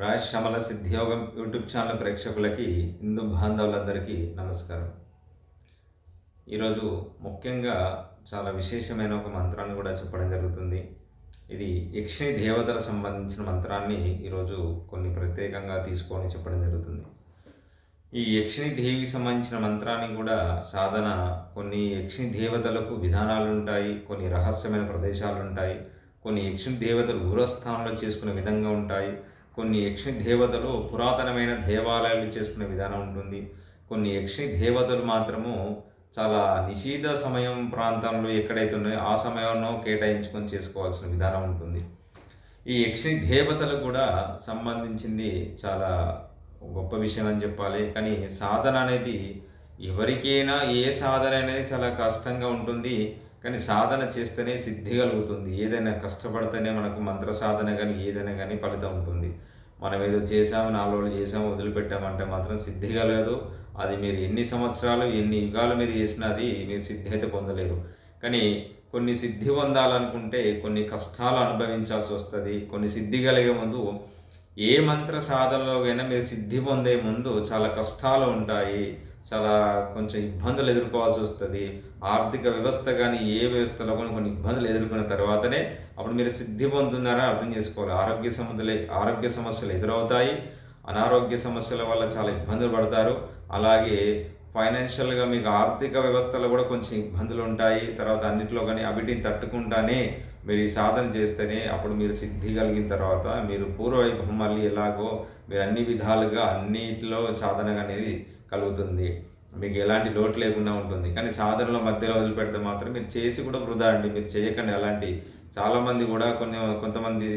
రాజ్ శమల సిద్ధియోగం YouTube channel ప్రేక్షకులకి హిందూ బాంధవులందరికీ నమస్కారం. ఈరోజు ముఖ్యంగా చాలా విశేషమైన ఒక మంత్రాన్ని కూడా చెప్పడం జరుగుతుంది. ఇది యక్షిణి దేవతలకు సంబంధించిన మంత్రాన్ని ఈరోజు కొన్ని ప్రత్యేకంగా తీసుకొని చెప్పడం జరుగుతుంది. ఈ యక్షిణి దేవికి సంబంధించిన మంత్రాన్ని కూడా సాధన కొన్ని యక్షిణి దేవతలకు విధానాలు ఉంటాయి కొన్ని రహస్యమైన ప్రదేశాలు ఉంటాయి కొన్ని యక్షిణి దేవతలు గురస్థానంలో చేసుకునే విధంగా ఉంటాయి కొన్ని యక్షి దేవతలు పురాతనమైన దేవాలయాలు చేసుకునే విధానం ఉంటుంది. కొన్ని యక్షి దేవతలు మాత్రము చాలా నిషీధ సమయం ప్రాంతంలో ఎక్కడైతే ఉన్నాయో ఆ సమయంలో కేటాయించుకొని చేసుకోవాల్సిన విధానం ఉంటుంది. ఈ యక్షి దేవతలకు కూడా సంబంధించింది చాలా గొప్ప విషయం అని చెప్పాలి. కానీ సాధన అనేది ఎవరికైనా ఏ సాధన అనేది చాలా కష్టంగా ఉంటుంది. కానీ సాధన చేస్తేనే సిద్ధి కలుగుతుంది. ఏదైనా కష్టపడితేనే మనకు మంత్ర సాధన కానీ ఏదైనా కానీ ఫలితం ఉంటుంది. మనం ఏదో చేసాము నాలుగు రోజులు చేసాము వదిలిపెట్టామంటే మాత్రం సిద్ధి కలగదు అది మీరు ఎన్ని సంవత్సరాలు ఎన్ని యుగాల మీరు చేసినా అది మీరు సిద్ధి అయితే పొందలేరు. కానీ కొన్ని సిద్ధి పొందాలనుకుంటే కొన్ని కష్టాలు అనుభవించాల్సి వస్తుంది. కొన్ని సిద్ధి కలిగే ముందు ఏ మంత్ర సాధనలోకైనా మీరు సిద్ధి పొందే ముందు చాలా కష్టాలు ఉంటాయి. చాలా కొంచెం ఇబ్బందులు ఎదుర్కోవాల్సి వస్తుంది. ఆర్థిక వ్యవస్థ కానీ ఏ వ్యవస్థలో కానీ కొన్ని ఇబ్బందులు ఎదుర్కొన్న తర్వాతనే అప్పుడు మీరు సిద్ధి పొందుతున్నారని అర్థం చేసుకోవాలి. ఆరోగ్య సమస్యలు ఆరోగ్య సమస్యలు ఎదురవుతాయి. అనారోగ్య సమస్యల వల్ల చాలా ఇబ్బందులు పడతారు. అలాగే ఫైనాన్షియల్గా మీకు ఆర్థిక వ్యవస్థలో కూడా కొంచెం ఇబ్బందులు ఉంటాయి. తర్వాత అన్నింటిలో కానీ అవిటిని తట్టుకుంటానే మీరు ఈ సాధన చేస్తేనే అప్పుడు మీరు సిద్ధి కలిగిన తర్వాత మీరు పూర్వవైభవం మళ్ళీ ఎలాగో మీరు అన్ని విధాలుగా అన్నిటిలో సాధన అనేది కలుగుతుంది. మీకు ఎలాంటి లోటు లేకుండా ఉంటుంది. కానీ సాధనలో మధ్యలో వదిలిపెడితే మాత్రం మీరు చేసి కూడా వృధా అండి. మీరు చేయకండి అలాంటి. చాలామంది కూడా కొన్ని కొంతమంది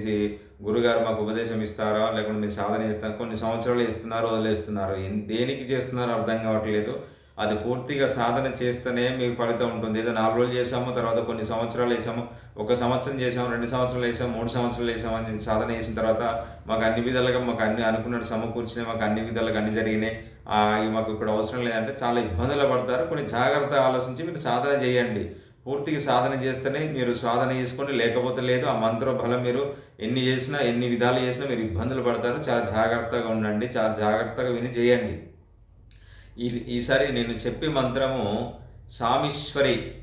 గురుగారు మాకు ఉపదేశం ఇస్తారా? లేకుంటే మీరు సాధన చేస్తారు? కొన్ని సంవత్సరాలు ఇస్తున్నారు వదిలేస్తున్నారు. దేనికి చేస్తున్నారో అర్థం కావట్లేదు. అది పూర్తిగా సాధన చేస్తేనే మీకు ఫలితం ఉంటుంది. ఏదో నాలుగు రోజులు చేసాము తర్వాత కొన్ని సంవత్సరాలు వేసాము ఒక సంవత్సరం చేసాము రెండు సంవత్సరాలు వేసాము మూడు సంవత్సరాలు వేసాము అని సాధన చేసిన తర్వాత మాకు అన్ని విధాలుగా మాకు అన్ని అనుకున్నట్టు సమకూర్చినాయి మాకు అన్ని విధాలుగా అన్ని జరిగినాయి. మాకు ఇక్కడ అవసరం లేదంటే చాలా ఇబ్బందులు పడతారు. కొన్ని జాగ్రత్తగా ఆలోచించి మీరు సాధన చేయండి. పూర్తిగా సాధన చేస్తేనే మీరు సాధన చేసుకొని లేకపోతే లేదు ఆ మంత్ర బలం మీరు ఎన్ని చేసినా ఎన్ని విధాలు చేసినా మీరు ఇబ్బందులు పడతారు. చాలా జాగ్రత్తగా ఉండండి. చాలా జాగ్రత్తగా విని చేయండి. ఇది ఈసారి నేను చెప్పే మంత్రము సామీశ్వరి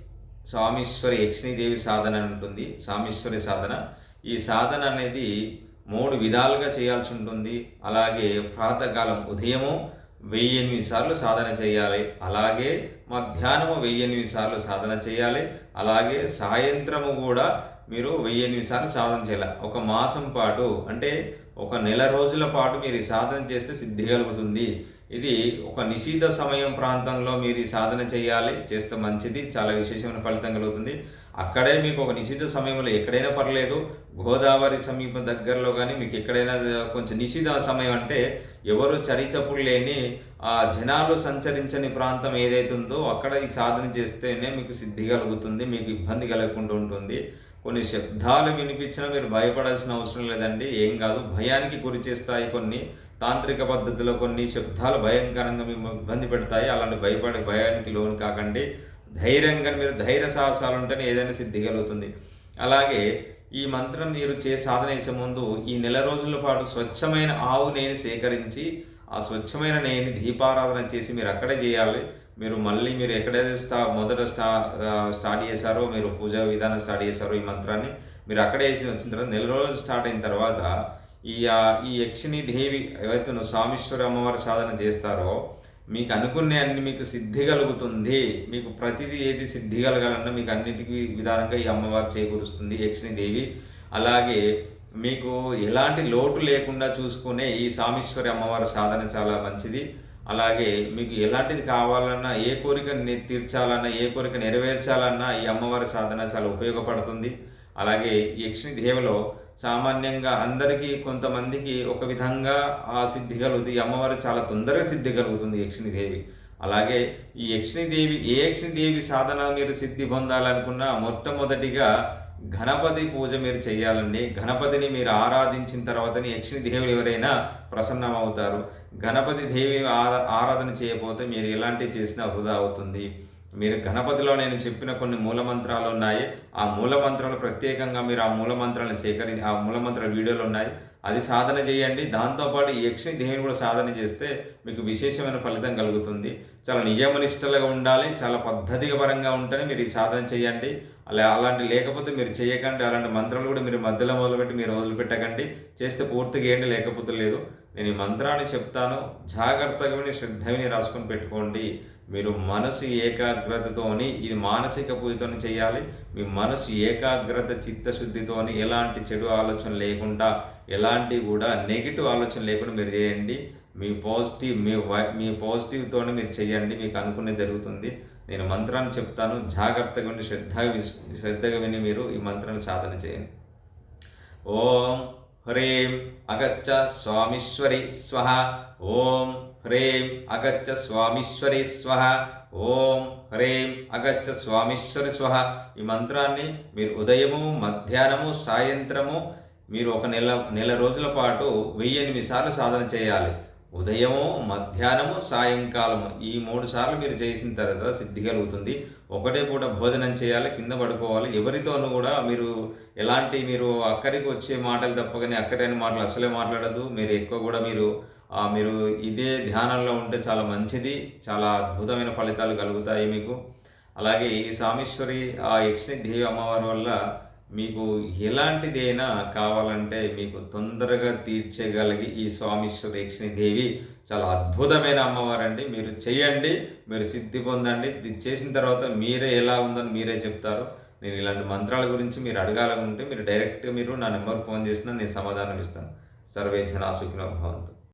సామీశ్వరి యక్షిణీదేవి సాధన అని ఉంటుంది. సామీశ్వరి సాధన. ఈ సాధన అనేది మూడు విధాలుగా చేయాల్సి ఉంటుంది. అలాగే ప్రాతకాలం ఉదయము వెయ్యి సార్లు సాధన చేయాలి. అలాగే మధ్యాహ్నము వెయ్యి సార్లు సాధన చేయాలి. అలాగే సాయంత్రము కూడా మీరు వెయ్యి సార్లు సాధన చేయాలి. ఒక మాసం పాటు అంటే ఒక నెల రోజుల పాటు మీరు సాధన చేస్తే సిద్ధి కలుగుతుంది. ఇది ఒక నిషిద్ధ సమయం ప్రాంతంలో మీరు సాధన చేయాలి. చేస్తే మంచిది. చాలా విశేషమైన ఫలితం కలుగుతుంది. అక్కడే మీకు ఒక నిషిద్ధ సమయంలో ఎక్కడైనా పర్లేదు గోదావరి సమీప దగ్గరలో కానీ మీకు ఎక్కడైనా కొంచెం నిషిద్ధ సమయం అంటే ఎవరు చడిచప్పుడు లేని ఆ జనాలు సంచరించని ప్రాంతం ఏదైతే ఉందో అక్కడ ఈ సాధన చేస్తేనే మీకు సిద్ధి కలుగుతుంది మీకు ఇబ్బంది కలగకుండా ఉంటుంది. కొన్ని శబ్దాలు వినిపించినా మీరు భయపడాల్సిన అవసరం లేదండి. ఏం కాదు భయానికి గురి చేస్తాయి కొన్ని. తాంత్రిక పద్ధతిలో కొన్ని శబ్దాలు భయంకరంగా మిమ్మల్ని ఇబ్బంది పెడతాయి. అలాంటి భయపడే భయానికి లోను కాకండి. ధైర్యంగా మీరు ధైర్య సాహసాలు ఉంటేనే ఏదైనా సిద్ధి కలుగుతుంది. అలాగే ఈ మంత్రం మీరు చే సాధన చేసే ముందు ఈ నెల రోజుల పాటు స్వచ్ఛమైన ఆవు నేని సేకరించి ఆ స్వచ్ఛమైన నేని దీపారాధన చేసి మీరు అక్కడే చేయాలి. మీరు మళ్ళీ మీరు ఎక్కడైతే స్టా మొదట స్టా స్టార్ట్ చేశారో మీరు పూజా విధానం స్టార్ట్ చేశారో ఈ మంత్రాన్ని మీరు అక్కడే వేసి వచ్చిన తర్వాత నెల రోజులు స్టార్ట్ అయిన తర్వాత ఈ ఈ యక్షిని దేవి ఏవైతే స్వామీశ్వరి అమ్మవారి సాధన చేస్తారో మీకు అనుకునే అన్ని మీకు సిద్ధి కలుగుతుంది మీకు ప్రతిదీ ఏది సిద్ధి కలగాలన్నా మీకు అన్నిటికీ విధానంగా ఈ అమ్మవారు చేకూరుస్తుంది యక్షిణి దేవి అలాగే మీకు ఎలాంటి లోటు లేకుండా చూసుకునే ఈ సామేశ్వరి అమ్మవారి సాధన చాలా మంచిది. అలాగే మీకు ఎలాంటిది కావాలన్నా ఏ కోరిక తీర్చాలన్నా ఏ కోరిక నెరవేర్చాలన్నా ఈ అమ్మవారి సాధన చాలా ఉపయోగపడుతుంది. అలాగే యక్షిణి దేవలో సామాన్యంగా అందరికీ కొంతమందికి ఒక విధంగా ఆ సిద్ధి కలుగుతుంది. అమ్మవారు చాలా తొందరగా సిద్ధి కలుగుతుంది యక్షిణిదేవి. అలాగే ఈ యక్షిణిదేవి ఏ యక్షిణిదేవి సాధన మీరు సిద్ధి పొందాలనుకున్నా మొట్టమొదటిగా గణపతి పూజ మీరు చేయాలండి గణపతిని మీరు ఆరాధించిన తర్వాతని యక్షిణి దేవుడు ఎవరైనా ప్రసన్నమవుతారు. గణపతి దేవి ఆరాధన చేయకపోతే మీరు ఎలాంటివి చేసినా వృధా అవుతుంది. మీరు గణపతిలో నేను చెప్పిన కొన్ని మూల మంత్రాలు ఉన్నాయి. ఆ మూల మంత్రాలు ప్రత్యేకంగా మీరు ఆ మూల మంత్రాలను సేకరి ఆ మూలమంత్రాల వీడియోలు ఉన్నాయి. అది సాధన చేయండి. దాంతోపాటు ఈ యక్షి దేవిని కూడా సాధన చేస్తే మీకు విశేషమైన ఫలితం కలుగుతుంది. చాలా నియమనిష్టలుగా ఉండాలి. చాలా పద్ధతిగా పరంగా ఉంటేనే మీరు ఈ సాధన చేయండి. అలా అలాంటి లేకపోతే మీరు చేయకండి. అలాంటి మంత్రాలు కూడా మీరు మధ్యలో మొదలుపెట్టి మీరు వదిలిపెట్టకండి. చేస్తే పూర్తిగా ఏంటి లేకపోతే లేదు. నేను ఈ మంత్రాన్ని చెప్తాను. జాగ్రత్తగా విని శ్రద్ధ విని రాసుకొని పెట్టుకోండి. మీరు మనసు ఏకాగ్రతతోని ఇది మానసిక పూజతోని చేయాలి. మీ మనసు ఏకాగ్రత చిత్తశుద్ధితోని ఎలాంటి చెడు ఆలోచన లేకుండా ఎలాంటి కూడా నెగిటివ్ ఆలోచన లేకుండా మీరు చేయండి. మీ పాజిటివ్ మీ వై మీ పాజిటివ్తోనే మీరు చేయండి. మీకు అనుకునే జరుగుతుంది. నేను మంత్రాన్ని చెప్తాను. జాగ్రత్తగా ఉండి శ్రద్ధగా శ్రద్ధగా విని మీరు ఈ మంత్రాన్ని సాధన చేయండి. ఓం హ్రీం అగచ్చ స్వామీశ్వరి స్వ. ఓం హ్రీం అగచ్చ స్వామీశ్వరి స్వ. ఓం హ్రీం అగచ్చ స్వామీశ్వరి స్వహ ఈ మంత్రాన్ని మీరు ఉదయము మధ్యాహ్నము సాయంత్రము మీరు ఒక నెల నెల రోజుల పాటు వెయ్యి ఎనిమిది సార్లు సాధన చేయాలి. ఉదయము మధ్యాహ్నము సాయంకాలము ఈ మూడు సార్లు మీరు చేసిన తర్వాత సిద్ధి కలుగుతుంది. ఒకటే పూట భోజనం చేయాలి కింద పడుకోవాలి. ఎవరితోనూ కూడా మీరు ఎలాంటి మీరు అక్కడికి వచ్చే మాటలు తప్పగానే అక్కడైన మాటలు అసలే మాట్లాడదు మీరు ఎక్కువ కూడా మీరు మీరు ఇదే ధ్యానంలో ఉంటే చాలా మంచిది. చాలా అద్భుతమైన ఫలితాలు కలుగుతాయి మీకు. అలాగే ఈ సామేశ్వరి ఆ యక్షిణి దేవి అమ్మవారి వల్ల మీకు ఎలాంటిదైనా కావాలంటే మీకు తొందరగా తీర్చగలిగి ఈ స్వామీశ్వర దేవి చాలా అద్భుతమైన అమ్మవారండి. మీరు చేయండి మీరు సిద్ధి పొందండి. చేసిన తర్వాత మీరే ఎలా ఉందని మీరే చెప్తారు. నేను ఇలాంటి మంత్రాల గురించి మీరు అడగాలనుకుంటే మీరు డైరెక్ట్గా మీరు నా నెంబర్ ఫోన్ చేసినా నేను సమాధానం ఇస్తాను సర్వే జనా సుఖినో భవంతు.